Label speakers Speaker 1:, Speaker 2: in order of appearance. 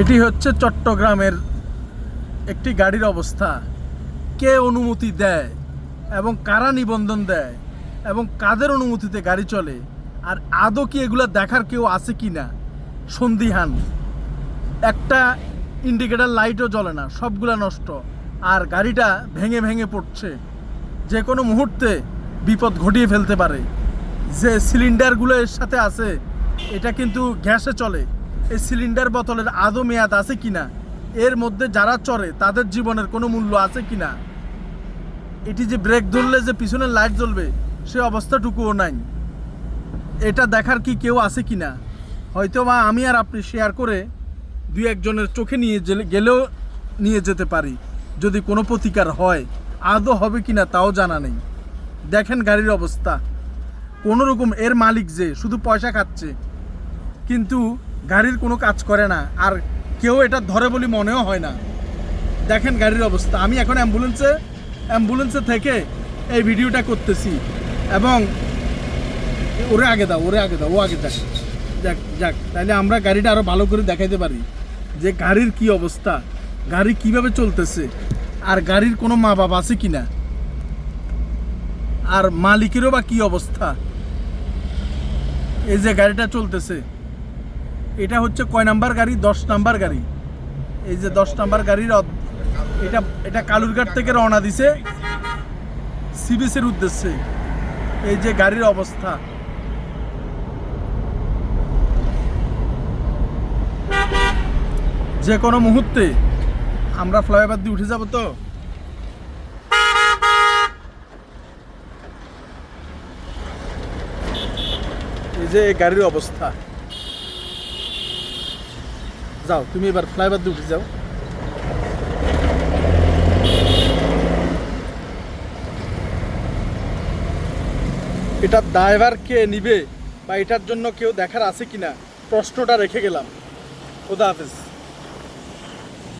Speaker 1: এটি হচ্ছে চট্টগ্রামের একটি গাড়ির অবস্থা। কে অনুমতি দেয় এবং কারা নিবন্ধন দেয় এবং কাদের অনুমতিতে গাড়ি চলে আর আদৌ কি এগুলো দেখার কেউ আছে কি না? সন্দিহান। একটা ইন্ডিকেটার লাইটও জ্বলে না, সবগুলা নষ্ট আর গাড়িটা ভেঙে ভেঙে পড়ছে। যে কোনো মুহূর্তে বিপদ ঘটিয়ে ফেলতে পারে। যে সিলিন্ডারগুলো এর সাথে আছে, এটা কিন্তু গ্যাসে চলে। এই সিলিন্ডার বোতলের আদৌ মেয়াদ আছে কিনা? এর মধ্যে যারা চড়ে, তাদের জীবনের কোনো মূল্য আছে কিনা? এটি যে ব্রেক ধরলে যে পিছনের লাইট জ্বলবে, সে অবস্থাটুকুও নাই। এটা দেখার কি কেউ আছে কিনা? হয়তো বা আমি আর আপনি শেয়ার করে দুই একজনের চোখে নিয়ে গেলেও নিয়ে যেতে পারি, যদি কোনো প্রতিকার হয়। আদৌ হবে কিনা তাও জানা নেই। দেখেন গাড়ির অবস্থা। কোনো রকম এর মালিক যে, শুধু পয়সা খাচ্ছে। কিন্তু গাড়ির কোনো কাজ করে না, আর কেউ এটা ধরে বলে মনেও হয় না। দেখেন গাড়ির অবস্থা। আমি এখন অ্যাম্বুলেন্সে অ্যাম্বুলেন্সে থেকে এই ভিডিওটা করতেছি। এবং ওরে আগে দাও, ওরে আগে দাও, ও আগে দেখ যাক যাক তাহলে আমরা গাড়িটা আরও ভালো করে দেখাইতে পারি যে গাড়ির কি অবস্থা, গাড়ি কীভাবে চলতেছে, আর গাড়ির কোনো মা বাবা আছে কি না আর মালিকেরও বা কি অবস্থা। এই যে গাড়িটা চলতেছে এটা হচ্ছে কয় নাম্বার গাড়ি? দশ নাম্বার গাড়ি। এই যে দশ নাম্বার গাড়ির এটা এটা কালুরঘাট থেকে রওনা দিছে সিবিসের উদ্দেশ্যে। এই যে গাড়ির অবস্থা। যে কোনো মুহূর্তে আমরা ফ্লাইওভার দিয়ে উঠে যাব তো? এই যে গাড়ির অবস্থা। যাও, তুমি এবার ফ্লাইওভার দিয়ে উঠে যাও। এটা ড্রাইভার কে নিবে বা এটার জন্য কেউ দেখার আছে কিনা, প্রশ্নটা রেখে গেলাম। খোদা হাফেজ।